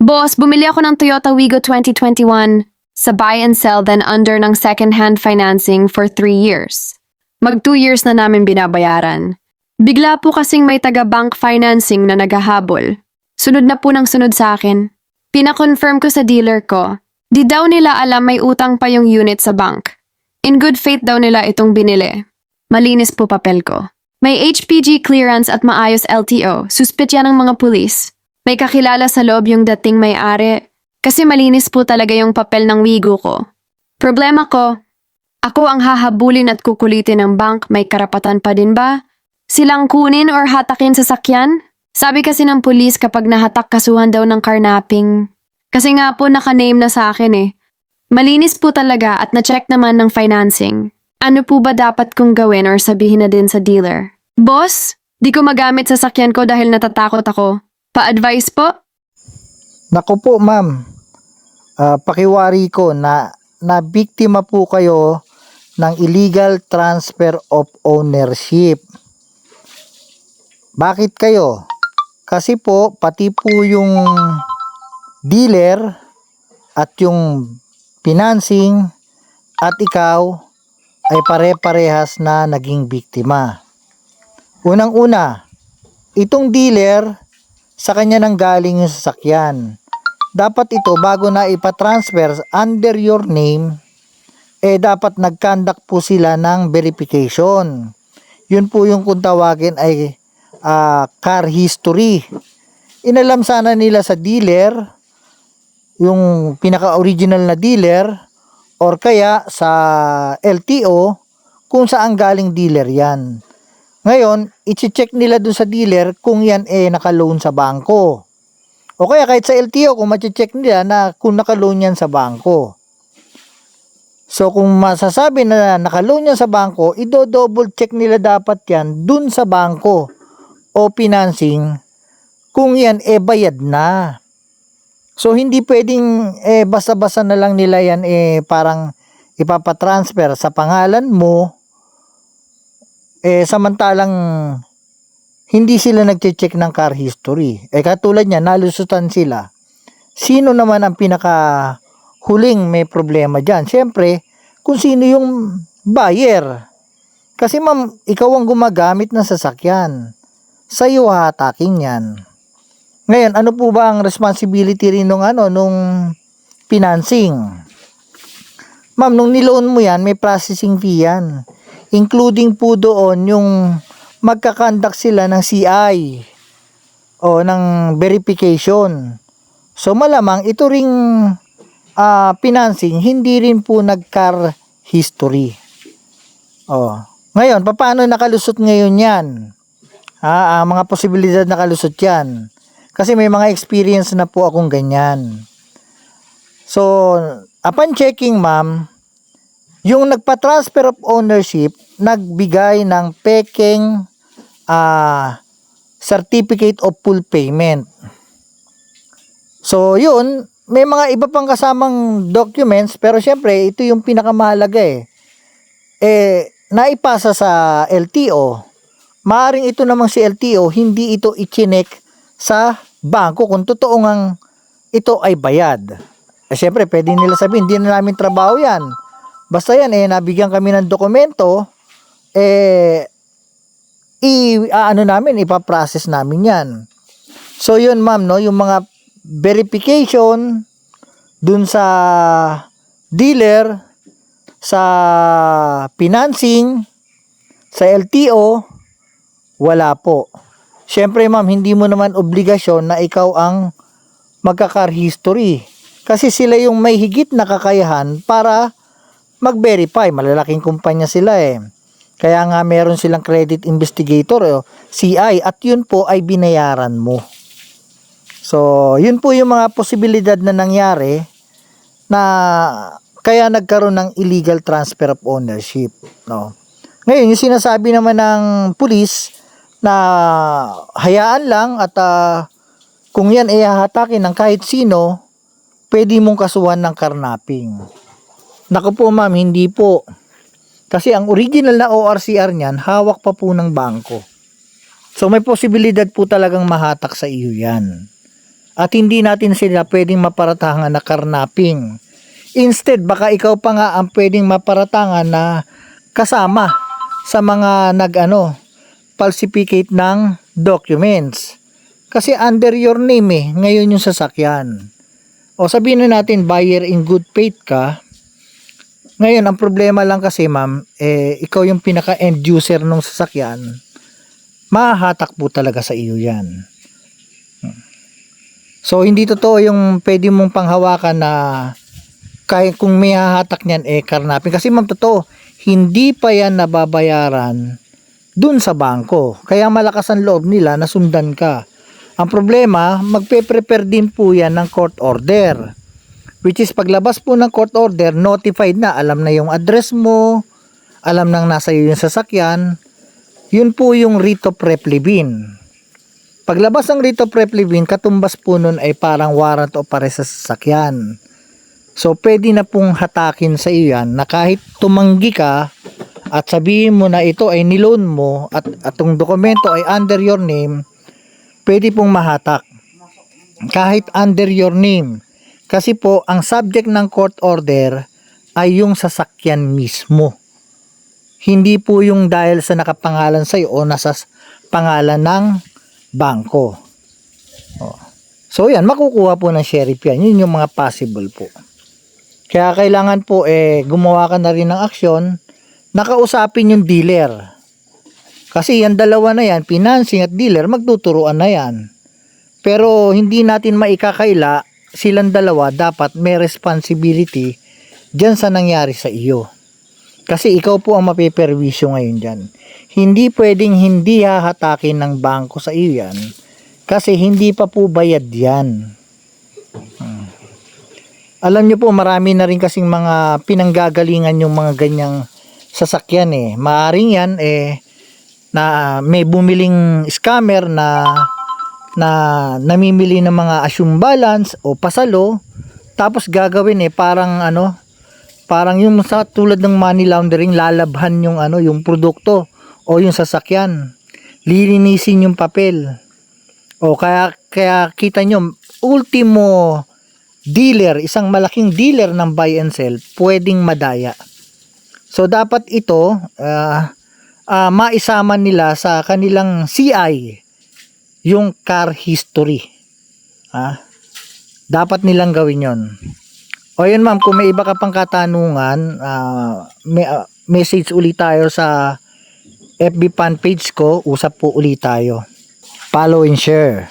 Boss, bumili ako ng Toyota Wigo 2021 sa buy and sell then under ng second-hand financing for 3 years. Mag 2 years na namin binabayaran. Bigla po kasing may taga-bank financing na naghahabol. Sunod na po ng sunod sa akin. Pina-confirm ko sa dealer ko. Di daw nila alam may utang pa yung unit sa bank. In good faith daw nila itong binili. Malinis po papel ko. May HPG clearance at maayos LTO. Suspect yan ng mga pulis. May kakilala sa loob yung dating may-ari. Kasi malinis po talaga yung papel ng wigo ko. Problema ko, ako ang hahabulin at kukulitin ng bank, may karapatan pa din ba? Silang kunin or hatakin sa sakyan? Sabi kasi ng pulis kapag nahatak kasuhan daw ng carnapping. Kasi nga po naka-name na sa akin eh. Malinis po talaga at na-check naman ng financing. Ano po ba dapat kong gawin or sabihin na din sa dealer? Boss, di ko magamit sa sakyan ko dahil natatakot ako. Pa-advise po? Naku po ma'am, Ah, pakiwari ko na na biktima po kayo ng illegal transfer of ownership. Bakit kayo? Kasi po pati po yung dealer at yung financing at ikaw ay pare-parehas na naging biktima. Unang-una, itong dealer sa kanya nang galing yung sasakyan. Dapat ito bago na ipatransfer under your name eh dapat nagkandak po sila ng verification. Yun po yung kung tawagin ay ah, car history. Inalam sana nila sa dealer yung pinaka original na dealer or kaya sa LTO kung saan galing dealer yan ngayon i-check nila dun sa dealer kung yan eh naka-loan sa bangko o kaya kahit sa LTO kung check nila na kung nakaloan yan sa bangko. So kung masasabi na nakaloan yan sa bangko, ido-double check nila dapat yan dun sa bangko o financing kung yan e bayad na. So hindi pwedeng eh basta-basta na lang nila yan eh parang ipapatransfer sa pangalan mo eh samantalang hindi sila nagche-check ng car history. Eh katulad niya, nalusutan sila. Sino naman ang pinaka huling may problema dyan? Siyempre, kung sino yung buyer. Kasi ma'am, ikaw ang gumagamit ng sasakyan. Sa iyo hataking yan. Ngayon, ano po ba ang responsibility rin nung ano, nung financing? Ma'am, nung niloan mo yan, may processing fee yan. Including po doon yung magkakandak sila ng CI o ng verification. So malamang ito ring ah, financing hindi rin po nag-car history. Oh. Ngayon, paano nakalusot ngayon 'yan? Ah, ah, mga posibilidad nakalusot 'yan. Kasi may mga experience na po akong ganyan. So, upon checking, ma'am, yung nagpa-transfer of ownership, nagbigay ng peking ah, certificate of full payment. So, yun, may mga iba pang kasamang documents, pero syempre, ito yung pinakamahalaga eh. Eh, naipasa sa LTO. Maaring ito namang si LTO, hindi ito ichinek sa bangko kung totoo ngang ito ay bayad. Eh, syempre, pwede nila sabihin, hindi na namin trabaho yan. Basta yan, eh, nabigyan kami ng dokumento, eh, i ano namin ipaprocess namin 'yan. So yun ma'am no, yung mga verification dun sa dealer sa financing sa LTO wala po. Siyempre ma'am, hindi mo naman obligasyon na ikaw ang magka-car history. Kasi sila yung may higit na kakayahan para mag-verify. Malalaking kumpanya sila eh. Kaya nga meron silang credit investigator o CI at yun po ay binayaran mo. So, yun po yung mga posibilidad na nangyari na kaya nagkaroon ng illegal transfer of ownership, no. Ngayon, yung sinasabi naman ng pulis na hayaan lang at ah, kung yan ay hahatakin ng kahit sino, pwede mong kasuhan ng karnaping. Naku po ma'am, hindi po. Kasi ang original na ORCR niyan, hawak pa po ng bangko. So may posibilidad po talagang mahatak sa iyo yan. At hindi natin sila pwedeng maparatangan na karnaping. Instead, baka ikaw pa nga ang pwedeng maparatangan na kasama sa mga nag-ano, falsificate ng documents. Kasi under your name eh, ngayon yung sasakyan. O sabihin na natin, buyer in good faith ka. Ngayon, ang problema lang kasi ma'am, eh, ikaw yung pinaka-end user ng sasakyan, mahahatak po talaga sa iyo yan. So, hindi totoo yung pwede mong panghawakan na kahit kung may hahatak niyan, eh, karnapin. Kasi ma'am, totoo, hindi pa yan nababayaran dun sa bangko. Kaya malakas ang loob nila na sundan ka. Ang problema, magpe-prepare din po yan ng court order. Which is paglabas po ng court order, notified na, alam na yung address mo, alam nang nasa iyo yung sasakyan. Yun po yung writ of replevin. Paglabas ng writ of replevin, katumbas po nun ay parang warrant of arrest sa sasakyan. So, pwede na pong hatakin sa iyo yan na kahit tumanggi ka at sabihin mo na ito ay niloan mo at atong dokumento ay under your name, pwede pong mahatak. Kahit under your name. Kasi po, ang subject ng court order ay yung sasakyan mismo. Hindi po yung dahil sa nakapangalan sa o nasa pangalan ng bangko. O. So yan, makukuha po ng sheriff yan. Yun yung mga possible po. Kaya kailangan po eh gumawa ka na rin ng aksyon, nakausapin yung dealer. Kasi yan dalawa na yan, financing at dealer, magtuturuan na yan. Pero hindi natin maikakaila, silang dalawa dapat may responsibility dyan sa nangyari sa iyo. Kasi ikaw po ang mapiperwisyo ngayon dyan. Hindi pwedeng hindi hahatakin ng bangko sa iyo yan. Kasi hindi pa po bayad yan. Hmm. Alam nyo po, marami na rin kasing mga pinanggagalingan yung mga ganyang sasakyan eh. Maaring yan eh, na may bumiling scammer na na namimili ng mga assume balance o pasalo tapos gagawin eh parang ano parang yung sa tulad ng money laundering lalabhan yung ano yung produkto o yung sasakyan. Lilinisin yung papel. O kaya kaya kita nyo ultimo dealer isang malaking dealer ng buy and sell pwedeng madaya. So dapat ito ah ah, maisama nila sa kanilang CI yung car history. Ha? Dapat nilang gawin yon. O yun ma'am, kung may iba ka pang katanungan, ah, may, ah, message ulit tayo sa FB fan page ko, usap po ulit tayo. Follow and share.